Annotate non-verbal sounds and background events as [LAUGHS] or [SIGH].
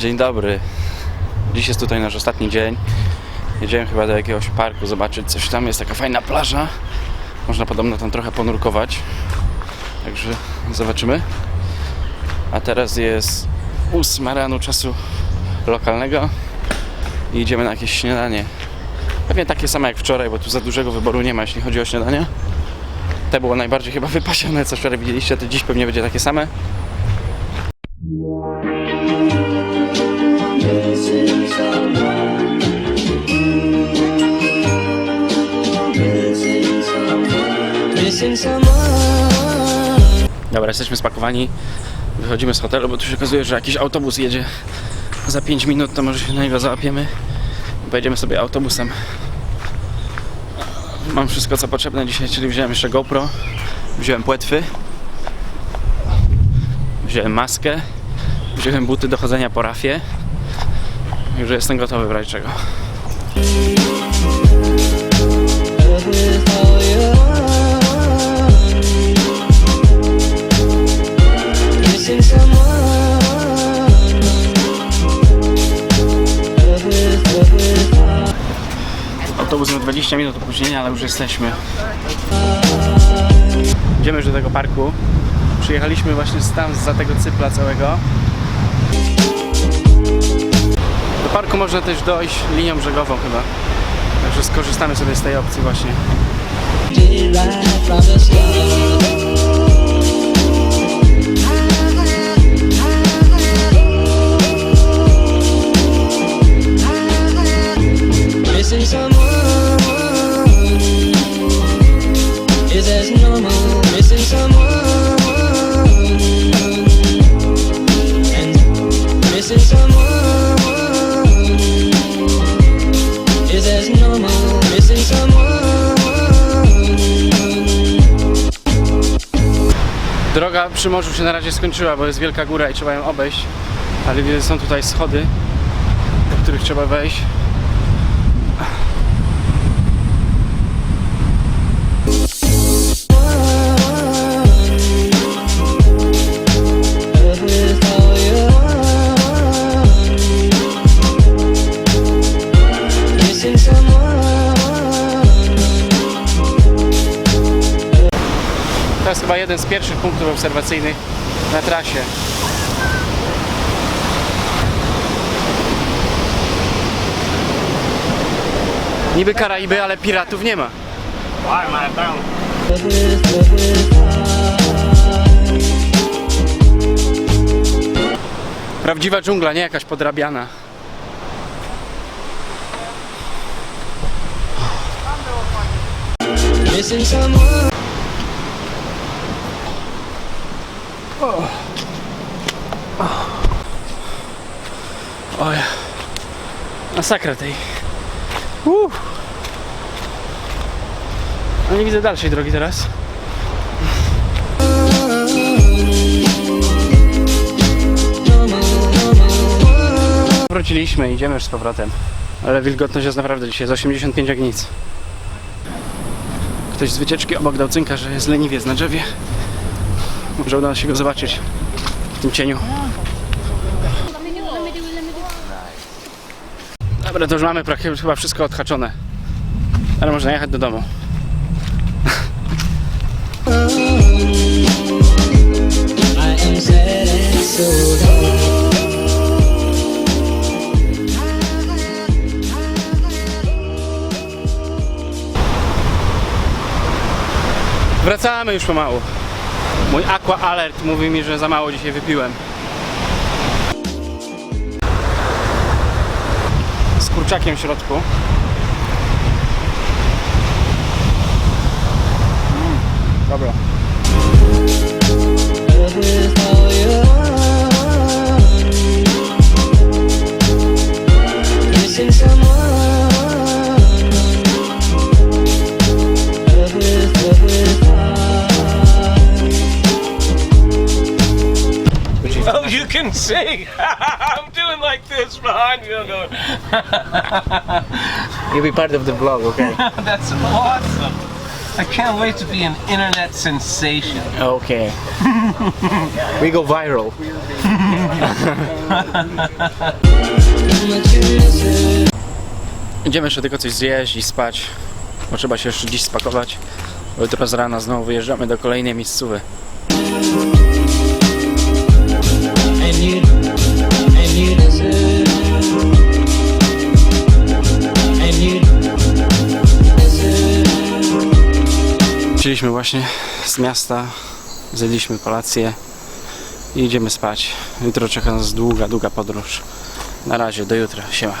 Dzień dobry. Dziś jest tutaj nasz ostatni dzień. Jedziemy chyba do jakiegoś parku zobaczyć coś tam. Jest taka fajna plaża. Można podobno tam trochę ponurkować. Także zobaczymy. A teraz jest 8 rano czasu lokalnego i idziemy na jakieś śniadanie. Pewnie takie same jak wczoraj, bo tu za dużego wyboru nie ma, jeśli chodzi o śniadania. Te było najbardziej chyba wypasione, co wczoraj widzieliście, to dziś pewnie będzie takie same. Dobra, jesteśmy spakowani. Wychodzimy z hotelu, bo tu się okazuje, że jakiś autobus jedzie za 5 minut, to może się na niego załapiemy. i Pojedziemy sobie autobusem. Mam wszystko co potrzebne dzisiaj, czyli wziąłem jeszcze GoPro, wziąłem płetwy, wziąłem maskę, wziąłem buty do chodzenia po rafie. Już jestem gotowy w razie czego. Autobus miał 20 minut opóźnienia, ale już jesteśmy. Idziemy już do tego parku. Przyjechaliśmy właśnie tam, za tego cypla całego. Do parku można też dojść linią brzegową chyba. Także skorzystamy sobie z tej opcji właśnie. Droga przy morzu się na razie skończyła, bo jest wielka góra i trzeba ją obejść. Ale są tutaj schody, do których trzeba wejść. To jest chyba jeden z pierwszych punktów obserwacyjnych na trasie. Niby Karaiby, ale piratów nie ma. Prawdziwa dżungla, nie jakaś podrabiana. Missing someone. Oj, masakra tej. Uh. No nie widzę dalszej drogi teraz. Wróciliśmy, idziemy już z powrotem. Ale wilgotność jest naprawdę dzisiaj z 85 jak nic. Ktoś z wycieczki obok dał cynka, że jest leniwiec na drzewie. Może uda się go zobaczyć w tym cieniu. Dobra, to już mamy praktycznie chyba wszystko odhaczone. Ale można jechać do domu. Wracamy już pomału. Mój Aqua Alert mówi mi, że za mało dzisiaj wypiłem. Z kurczakiem w środku. Mm, dobra. Can sing. [LAUGHS] I'm doing like this behind you. I'm going. [LAUGHS] You'll be part of the vlog, okay? [LAUGHS] That's awesome. I can't wait to be an internet sensation. Okay. We go viral. Idziemy jeszcze tylko coś zjeść i spać, bo trzeba się jeszcze dziś spakować. Bo jutro z rana znowu wyjeżdżamy do kolejnej miejscowy. Przyjechaliśmy właśnie z miasta, zjedliśmy kolację i idziemy spać. Jutro czeka nas długa, długa podróż. Na razie, do jutra. Siema.